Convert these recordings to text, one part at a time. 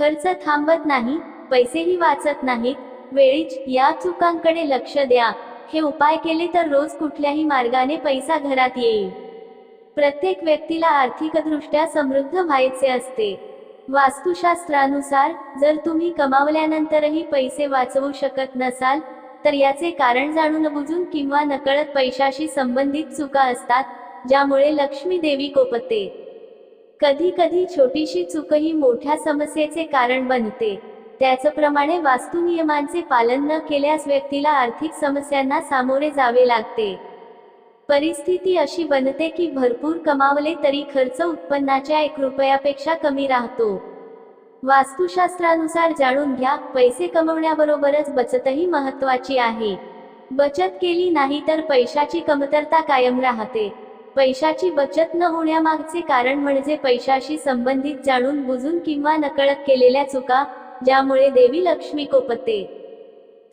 खर्च थांबत नाही पैसेही वाचत नाहीत. वेळीच या चुकांकडे लक्ष द्या. हे उपाय केले तर रोज कुठल्याही मार्गाने पैसा घरात येईल. प्रत्येक व्यक्तीला आर्थिकदृष्ट्या समृद्ध व्हायचे असते. वास्तुशास्त्रानुसार जर तुम्ही कमावल्यानंतरही पैसे वाचवू शकत नसाल तर याचे कारण जाणून बुजून किंवा नकळत पैशाशी संबंधित चुका असतात ज्यामुळे लक्ष्मी देवी कोपते. कधी कधी छोटीशी चूकही मोठ्या समस्येचे कारण बनते. त्याचप्रमाणे वास्तू नियमांचे पालन न केल्यास व्यक्तीला आर्थिक समस्यांना सामोरे जावे लागते. परिस्थिती अशी बनते की भरपूर कमावले तरी खर्च उत्पन्नाच्या एक रुपयापेक्षा कमी राहतो. वास्तुशास्त्रानुसार जाणून घ्या पैसे कमवण्याबरोबरच बचतही महत्वाची आहे. बचत केली नाही तर पैशाची कमतरता कायम राहते. पैशाची बचत न होण्यामागचे कारण म्हणजे पैशाशी संबंधित जाणून बुजून किंवा नकळत केलेल्या चुका ज्यामुळे देवी लक्ष्मी कोपते.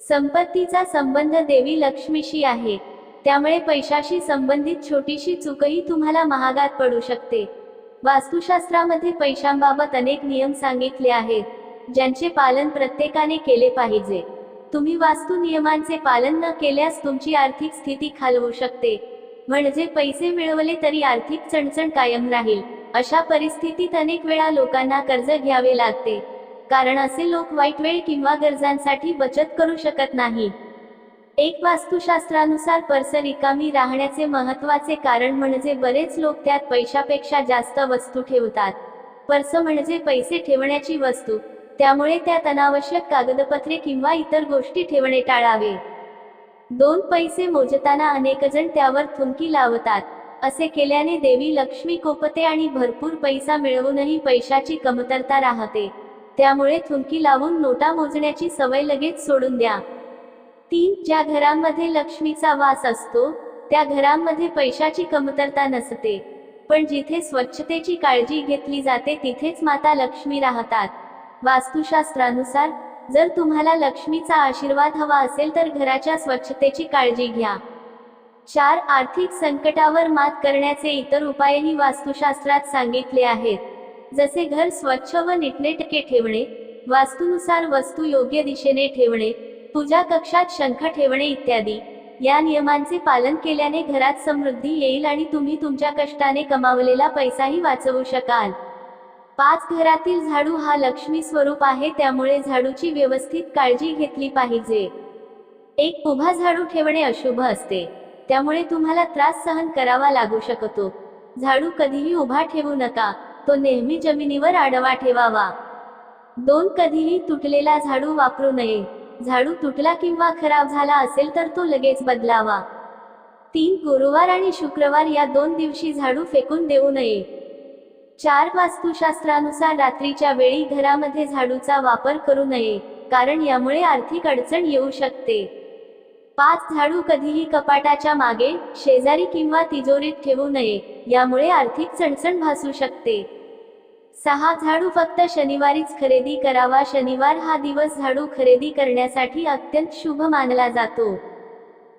संपत्तीचा संबंध देवी लक्ष्मीशी आहे. त्यामुळे पैशाशी संबंधित छोटीशी चूकही तुम्हाला महागात पडू शकते. वास्तुशास्त्रामध्ये पैशांबाबत अनेक नियम सांगितले आहेत ज्यांचे पालन प्रत्येकाने केले पाहिजे. तुम्ही वास्तू नियमांचे पालन न केल्यास तुमची आर्थिक स्थिती खालवू शकते. म्हणजे पैसे मिळवले तरी आर्थिक चणचण कायम राहील. अशा परिस्थितीत अनेक वेळा लोकांना कर्ज घ्यावे लागते. कारण असे लोक वाईट वेळ किंवा गरजांसाठी बचत करू शकत नाही. एक वास्तुशास्त्रानुसार पर्स रिकामी राहण्याचे महत्त्वाचे कारण म्हणजे बरेच लोक त्यात पैशापेक्षा जास्त वस्तू ठेवतात. पर्स म्हणजे पैसे ठेवण्याची वस्तू. त्यामुळे त्यात अनावश्यक कागदपत्रे किंवा इतर गोष्टी ठेवणे टाळावे. दोन पैसे मोजताना अनेकजण त्यावर थुंकी लावतात. असे केल्याने देवी लक्ष्मी कोपते आणि भरपूर पैसा मिळवूनही पैशाची कमतरता राहते. त्यामुळे थुंकी लावून नोटा मोजण्याची सवय लगेच सोडून द्या. तीन ज्या घरांमध्ये लक्ष्मीचा वास असतो त्या घरांमध्ये पैशाची कमतरता नसते. पण जिथे स्वच्छतेची काळजी घेतली जाते तिथेच माता लक्ष्मी राहतात. वास्तुशास्त्रानुसार जर तुम्हाला लक्ष्मीचा आशीर्वाद हवा असेल तर घराच्या स्वच्छतेची काळजी घ्या. चार आर्थिक संकटावर मात करण्याचे इतर उपायही वास्तुशास्त्रात सांगितले आहेत. जसे घर स्वच्छ व नीटनेटके ठेवणे वास्तुनुसार वस्तू योग्य दिशेने ठेवणे पूजा कक्षात शंख ठेवणे इत्यादी. या नियमांचे पालन केल्याने घरात समृद्धी येईल आणि तुम्ही तुमच्या कष्टाने कमावलेला पैसाही वाचवू शकाल. पाच घरातील झाडू हा लक्ष्मी स्वरूप आहे त्यामुळे झाडूची व्यवस्थित काळजी घेतली पाहिजे. एक उभा झाडू ठेवणे अशुभ असते. त्यामुळे तुम्हाला त्रास सहन करावा लागू शकतो. झाडू कधीही उभा ठेवू नका. तो नेहमी जमिनीवर आडवा ठेवावा. दोन कधीही तुटलेला झाडू वापरू नये. झाडू तुटला किंवा खराब झाला असेल तर तो लगेच बदलावा. तीन गुरुवार आणि शुक्रवार या दोन दिवशी झाडू फेकून देऊ नये. चार वास्तुशास्त्रानुसार रात्रीच्या वेळी घरामध्ये झाडूचा वापर करू नये कारण यामुळे आर्थिक अडचण येऊ शकते. पाच झाडू कधीही कपाटाच्या मागे शेजारी किंवा तिजोरीत ठेवू नये यामुळे आर्थिक चणचण भासू शकते. सहा झाडू फक्त शनिवारीच खरेदी करावा शनिवार हा दिवस झाडू खरेदी करण्यासाठी अत्यंत शुभ मानला जातो.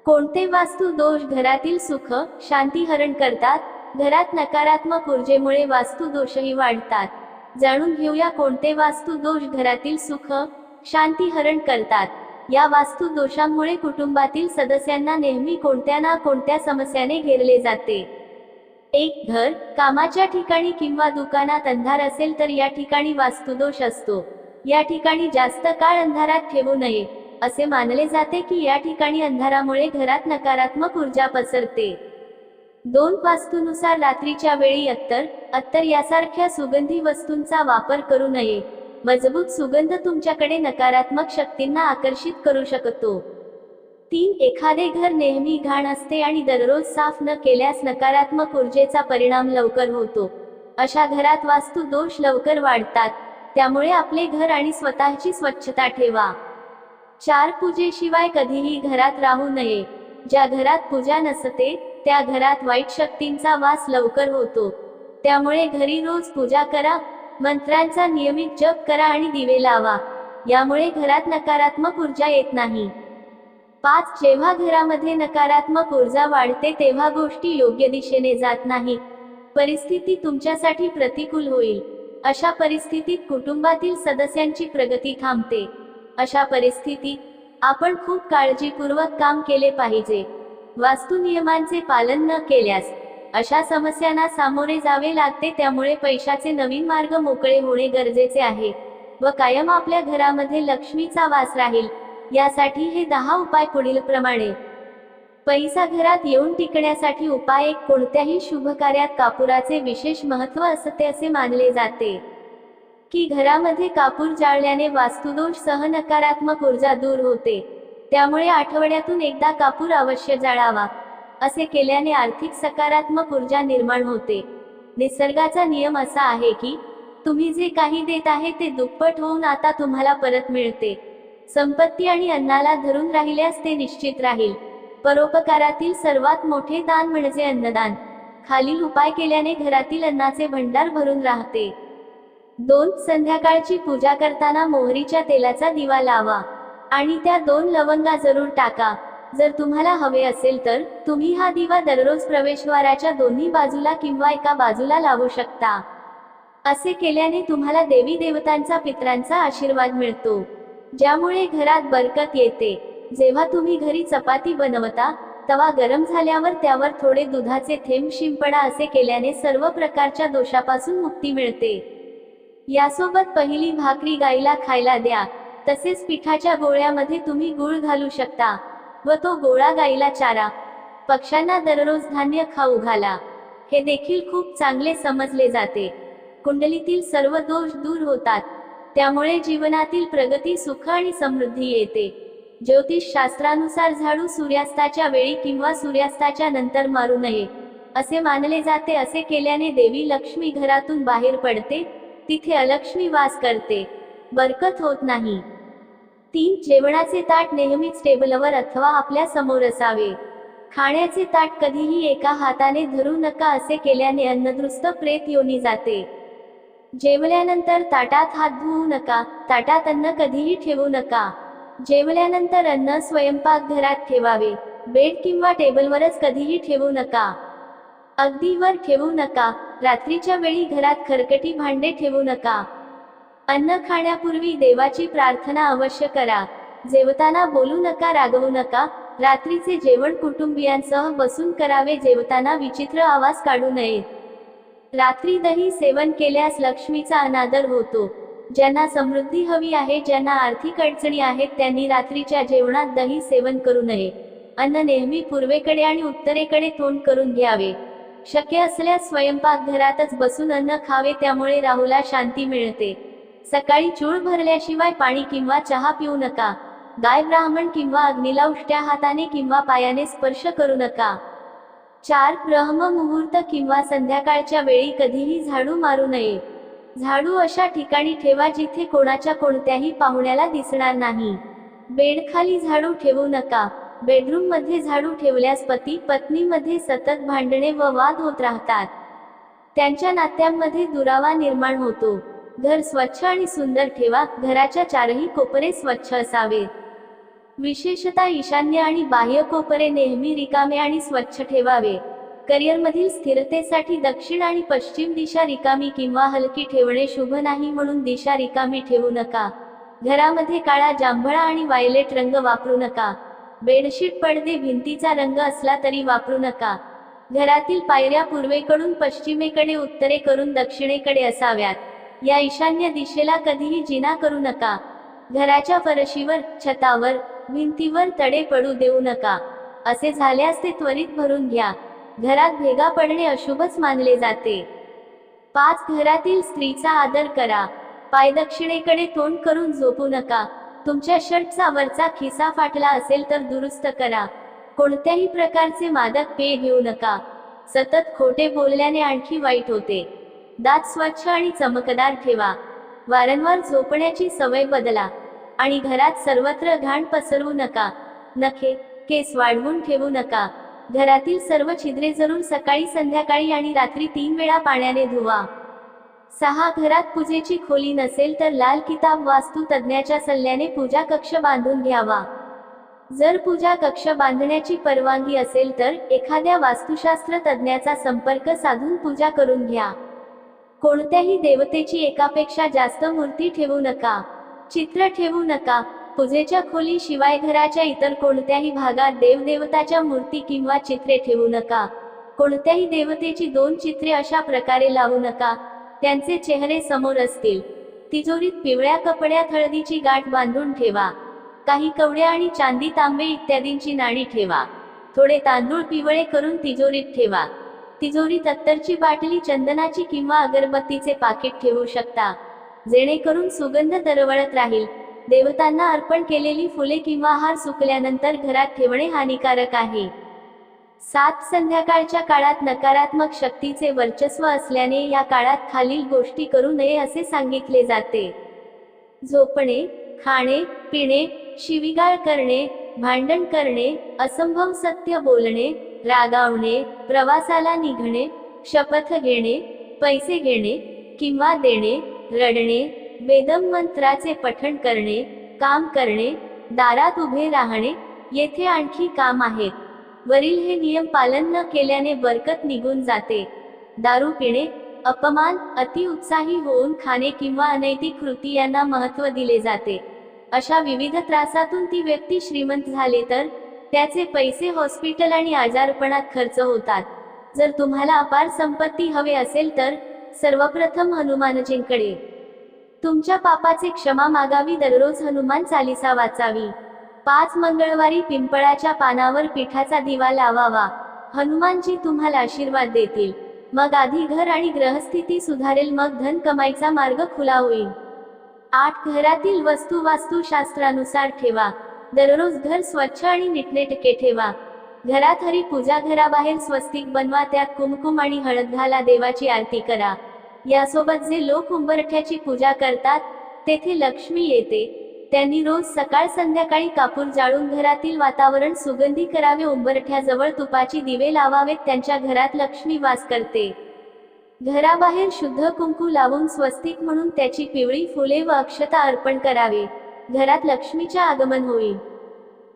कोणते वास्तू दोष घरातील सुख शांती हरण करतात? घरात नकारात्मक ऊर्जेमुळे वास्तू दोषही वाढतात. जाणून घेऊया कोणते वास्तू दोष घरातील सुख शांती हरण करतात. या वास्तू दोषांमुळे कुटुंबातील सदस्यांना नेहमी कोणत्या ना कोणत्या समस्याने घेरले जाते. एक घर कामाच्या ठिकाणी किंवा दुकानात अंधार असेल तर या ठिकाणी वास्तुदोष असतो. या ठिकाणी जास्त काळ अंधारात ठेवू नये. असे मानले जाते की या ठिकाणी अंधारामुळे घरात नकारात्मक ऊर्जा पसरते. दोन वास्तूनुसार रात्रीच्या वेळी अत्तर अत्तर यासारख्या सुगंधी वस्तूंचा वापर करू नये. मजबूत सुगंध तुमच्याकडे नकारात्मक शक्तींना आकर्षित करू शकतो. तीन एखादे घर नेहमी घाण असते आणि दररोज साफ न केल्यास नकारात्मक ऊर्जेचा परिणाम लवकर होतो. अशा घरात वास्तू दोष लवकर वाढतात. त्यामुळे आपले घर आणि स्वतःची स्वच्छता ठेवा. चार पूजेशिवाय कधीही घरात राहू नये. ज्या घरात पूजा नसते त्या घरात वाईट शक्तींचा वास लवकर होतो. त्यामुळे घरी रोज पूजा करा मंत्रांचा नियमित जप करा आणि दिवे लावा. यामुळे घरात नकारात्मक ऊर्जा येत नाही. पाच जेव्हा घरामध्ये नकारात्मक ऊर्जा वाढते तेव्हा गोष्टी योग्य दिशेने जात नाही. परिस्थिती तुमच्यासाठी प्रतिकूल होईल. अशा परिस्थितीत कुटुंबातील सदस्यांची प्रगती थांबते. अशा परिस्थितीत आपण खूप काळजीपूर्वक काम केले पाहिजे. वास्तू नियमांचे पालन न केल्यास अशा समस्यांना सामोरे जावे लागते त्यामुळे पैशाचे नवीन मार्ग मोकळे होणे गरजेचे आहे व कायम आपल्या घरामध्ये लक्ष्मीचा वास राहील यासाठी हे दहा उपाय पुढील प्रमाणे. पैसा घरात येऊन टिकण्यासाठी उपाय एक कोणत्याही शुभ कार्यात कापुराचे विशेष महत्त्व असते असे मानले जाते. की घरामध्ये कापूर जाळल्याने वास्तुदोष सह नकारात्मक ऊर्जा दूर होते. त्यामुळे आठवड्यातून एकदा कापूर अवश्य जाळावा असे केल्याने आर्थिक सकारात्मक ऊर्जा निर्माण होते. निसर्गाचा नियम असा आहे की तुम्ही जे काही देत आहे ते दुप्पट होऊन आता तुम्हाला परत मिळते. संपत्ती आणि अन्नाला धरून राहिल्यास ते निश्चित राहील. परोपकारातील सर्वात मोठे दान म्हणजे अन्नदान. खालील उपाय केल्याने घरातील अन्नाचे भंडार भरून राहते. दोन संध्याकाळची पूजा करताना मोहरीच्या तेलाचा दिवा लावा. आणि त्या दोन लवंगा जरूर टाका. जर तुम्हाला हवे असेल तर तुम्ही हा दिवा दररोज प्रवेशद्वाराच्या दोन्ही बाजूला किंवा एका बाजूला लावू शकता. असे केल्याने तुम्हाला देवी देवतांचा पित्रांचा आशीर्वाद मिळतो. ज्यामुळे घरात बरकत येते. जेव्हा तुम्ही घरी चपाती बनवता तवा गरम झाल्यावर त्यावर थोडे दुधाचे थेंब शिंपडा असे केल्याने सर्व प्रकारच्या दोषापासून मुक्ती मिळते. यासोबत पहिली भाकरी गाईला खायला द्या. तसेच पिठाच्या गोळ्यामध्ये तुम्ही गुळ घालू शकता व तो गोळा गाईला चारा. पक्ष्यांना दररोज धान्य खाऊ घाला. हे देखील खूप चांगले समजले जाते. कुंडलीतील सर्व दोष दूर होतात. त्यामुळे जीवनातील प्रगती सुख आणि समृद्धी येते. ज्योतिष शास्त्रानुसार झाडू सूर्यास्ताच्या वेळी किंवा सूर्यास्ताच्या नंतर मारू नये. असे मानले जाते असे केल्याने देवी लक्ष्मी घरातून बाहेर पडते तिथे अलक्ष्मी वास करते. बरकत होत नाही. तीन जेवणाचे ताट नेहमीच टेबलवर अथवा आपल्यासमोर असावे. खाण्याचे ताट कधीही एका हाताने धरू नका असे केल्याने अन्नदृष्ट प्रेत योनी जाते. जेवल्यानंतर ताटात हात धुवू नका ताटात अन्न कधीही ठेवू नका. जेवल्यानंतर अन्न स्वयंपाक घरात ठेवावे बेड किंवा टेबलवरच कधीही ठेवू नका. अगदी वर ठेवू नका रात्रीच्या वेळी घरात खरकटी भांडे ठेवू नका. अन्न खाण्यापूर्वी देवाची प्रार्थना अवश्य करा. जेवताना बोलू नका रागवू नका. रात्रीचे जेवण कुटुंबियांसह बसून करावे जेवताना विचित्र आवाज काढू नये. रात्री दही सेवन केल्यास लक्ष्मीचा अनादर होतो. ज्यांना समृद्धी हवी आहे ज्यांना आर्थिक अडचणी आहेत त्यांनी रात्रीच्या जेवणात दही सेवन करू नये. अन्न नेहमी पूर्वेकडे आणि उत्तरेकडे तोंड करून घ्यावे. शक्य असल्यास स्वयंपाक घरातच बसून अन्न खावे त्यामुळे राहूला शांती मिळते. सकाळी चूळ भरल्याशिवाय पाणी किंवा चहा पिऊ नका. गाय ब्राह्मण किंवा अग्नीला उष्ट्या हाताने किंवा पायाने स्पर्श करू नका. चार ब्रह्म मुहूर्त किंवा संध्याकाळच्या वेळी कधीही झाडू मारू नये. झाडू अशा ठिकाणी ठेवा जिथे कोणाच्या कोणत्याही पाहुण्याला दिसणार नाही. बेडखाली झाडू ठेवू नका. बेडरूममध्ये झाडू ठेवल्यास पती पत्नीमध्ये सतत भांडणे व वाद होत राहतात. त्यांच्या नात्यांमध्ये दुरावा निर्माण होतो. घर स्वच्छ आणि सुंदर ठेवा घराच्या चारही कोपरे स्वच्छ असावेत. विशेषतः ईशान्य आणि बाह्य कोपरे नेहमी रिकामे आणि स्वच्छ ठेवावे. करिअरमधील स्थिरतेसाठी दक्षिण आणि पश्चिम दिशा रिकामी किंवा हलकी ठेवणे शुभ नाही म्हणून दिशा रिकामी ठेवू नका. घरामध्ये काळा जांभळा आणि वायलेट रंग वापरू नका. बेडशीट पडदे भिंतीचा रंग असला तरी वापरू नका. घरातील पायऱ्या पूर्वेकडून पश्चिमेकडे उत्तरे करून दक्षिणेकडे असाव्यात. या ईशान्य दिशेला कधीही जिना करू नका. घराच्या फरशीवर छतावर भिंतीवर तडे पडू देऊ नका. असे झाल्यास ते त्वरित भरून घ्या. घरात भेगा पडणे अशुभच मानले जाते. पाच घरातील स्त्रीचा आदर करा. पाय दक्षिणेकडे तोंड करून झोपू नका. तुमच्या शर्टचा वरचा खिसा फाटला असेल तर दुरुस्त करा. कोणत्याही प्रकारचे मादक पेय घेऊ नका. सतत खोटे बोलल्याने आणखी वाईट होते. दात स्वच्छ आणि चमकदार ठेवा. वारंवार झोपण्याची सवय बदला. आणि घरात सर्वत्र घाण पसरवू नका. नखे केस वाढवून ठेवू नका. घरातील सर्व छिद्रे जरूर सकाळी संध्याकाळी आणि रात्री तीन वेळा पाण्याने धुवा. सहा घरात पूजेची खोली नसेल तर लाल किताब वास्तू तज्ज्ञाच्या सल्ल्याने पूजा कक्ष बांधून घ्यावा. जर पूजा कक्ष बांधण्याची परवानगी असेल तर एखाद्या वास्तुशास्त्र तज्ज्ञाचा संपर्क साधून पूजा करून घ्या. कोणत्याही देवतेची एकापेक्षा जास्त मूर्ती ठेवू नका. चित्र ठेवू नका. पूजेच्या खोली शिवाय घराच्या इतर कोणत्याही भागात देवदेवताच्या मूर्ती किंवा चित्रे ठेवू नका. कोणत्याही देवतेची दोन चित्रे अशा प्रकारे लावू नका. त्यांचे चेहरे समोर असतील. तिजोरीत पिवळ्या कपड्यात हळदीची गाठ बांधून ठेवा. काही कवड्या आणि चांदी तांबे इत्यादींची नाणी ठेवा. थोडे तांदूळ पिवळे करून तिजोरीत ठेवा. तिजोरीत अत्तरची बाटली चंदनाची किंवा अगरबत्तीचे पाकिट ठेवू शकता. जेणेकरून सुगंध दरवळत राहील. देवतांना अर्पण केलेली फुले किंवा हार सुकल्यानंतर घरात ठेवणे हानिकारक आहे. सात संध्याकाळच्या काळात नकारात्मक शक्तीचे वर्चस्व असल्याने या काळात खालील गोष्टी करू नये असे सांगितले जाते. झोपणे खाणे पिणे शिविगाळ करणे भांडण करणे असंभव सत्य बोलणे रागावणे प्रवासाला निघणे शपथ घेणे पैसे घेणे किंवा देणे रडणे वेदम मंत्राचे पठण करणे काम करणे दारात उभे राहणे येथे आणखी काम आहेत वरील हे नियम पालन न केल्याने बरकत निघून जाते. दारू पिणे अपमान अतिउत्साही होऊन खाणे किंवा अनैतिक कृती यांना महत्त्व दिले जाते. अशा विविध त्रासातून ती व्यक्ती श्रीमंत झाले तर त्याचे पैसे हॉस्पिटल आणि आजारपणात खर्च होतात. जर तुम्हाला अपार संपत्ती हवे असेल तर सर्वप्रथम हनुमानजींकडे. तुमच्या पापाचे क्षमा मागावी दररोज हनुमान चालिसा वाचावी. पाच मंगळवारी पिंपळाच्या पानावर पिठाचा दिवा लावावा. हनुमानजी तुम्हाला आशीर्वाद देतील. मग आधी घर आणि ग्रहस्थिती सुधारेल मग धन कमाईचा मार्ग खुला होईल. आठ घरातील वस्तू वास्तुशास्त्रानुसार ठेवा. दररोज घर स्वच्छ आणि नीटनेटके ठेवा. घरात हरी पूजा घराबाहेर स्वस्तिक बनवा त्यात कुमकुम आणि हळद घाला देवाची आरती करा. यासोबत जे लोक उंबरठ्याची पूजा करतात तेथे लक्ष्मी येते. त्यांनी रोज सकाळ संध्याकाळी कापूर जाळून घरातील वातावरण सुगंधी करावे उंबरठ्याजवळ तुपाची दिवे लावावेत त्यांच्या घरात लक्ष्मी वास करते. घराबाहेर शुद्ध कुंकू लावून स्वस्तिक म्हणून त्याची पिवळी फुले व अक्षता अर्पण करावे. घरात लक्ष्मीचे आगमन होईल.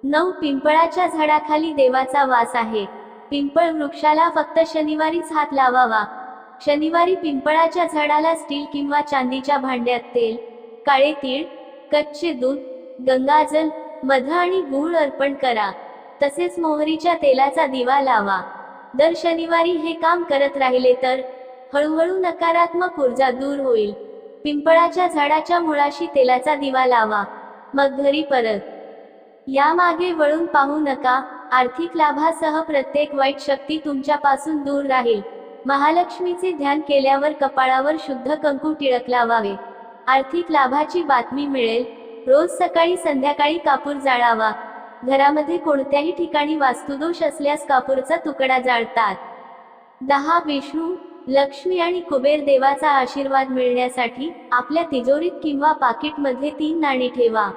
नऊ पिंपळाच्या झाडाखाली देवाचा वास आहे. पिंपळ वृक्षाला फक्त शनिवारीच हात लावावा. शनिवारी पिंपळाच्या झाडाला स्टील किंवा चांदीच्या भांड्यात तेल काळे तीळ कच्चे दूध गंगाजल मध आणि गूळ अर्पण करा. तसेच मोहरीच्या तेलाचा दिवा लावा. दर शनिवारी हे काम करत राहिले तर हळूहळू नकारात्मक ऊर्जा दूर होईल. पिंपळाच्या झाडाच्या मुळाशी तेलाचा दिवा लावा. मग घरी परत. यामागे वळून पाहू नका आर्थिक लाभासह प्रत्येक वाईट शक्ती तुमच्यापासून दूर राहील. महालक्ष्मीचे ध्यान केल्यावर कपाळावर शुद्ध कंकू टिळक लावावे. आर्थिक लाभाची बातमी मिळेल. रोज सकाळी संध्याकाळी कापूर जाळावा. घरामध्ये कोणत्याही ठिकाणी वास्तुदोष असल्यास कापूरचा तुकडा जाळतात. दहा विष्णू लक्ष्मी आणि कुबेर देवाचा आशीर्वाद मिळण्यासाठी आपल्या तिजोरीत किंवा पाकिटमध्ये तीन नाणी ठेवा.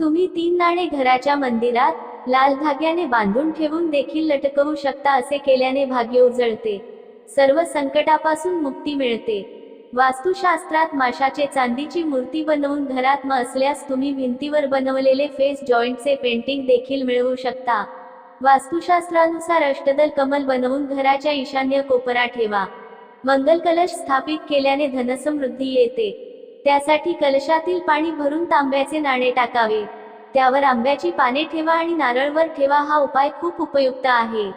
तुम्ही तीन नाणे घराच्या मंदिरात लाल धाग्याने बांधून ठेवून देखील लटकवू शकता असे केल्याने भाग्य उजळते. सर्व संकटापासून मुक्ती मिळते. वास्तुशास्त्रात माशाचे चांदीची मूर्ती बनवून घरात म असल्यास तुम्ही भिंतीवर बनवलेले फेस जॉईंटचे पेंटिंग देखील मिळवू शकता. वास्तुशास्त्रानुसार अष्टदल कमल बनवून घराच्या ईशान्य कोपरा ठेवा. मंगल कलश स्थापित केल्याने धनसमृद्धी येते. त्यासाठी कलशातील पाणी भरून तांब्याचे नाणे टाकावे. त्यावर आंब्याची पाने ठेवा आणि नारळवर ठेवा हा उपाय खूप उपयुक्त आहे.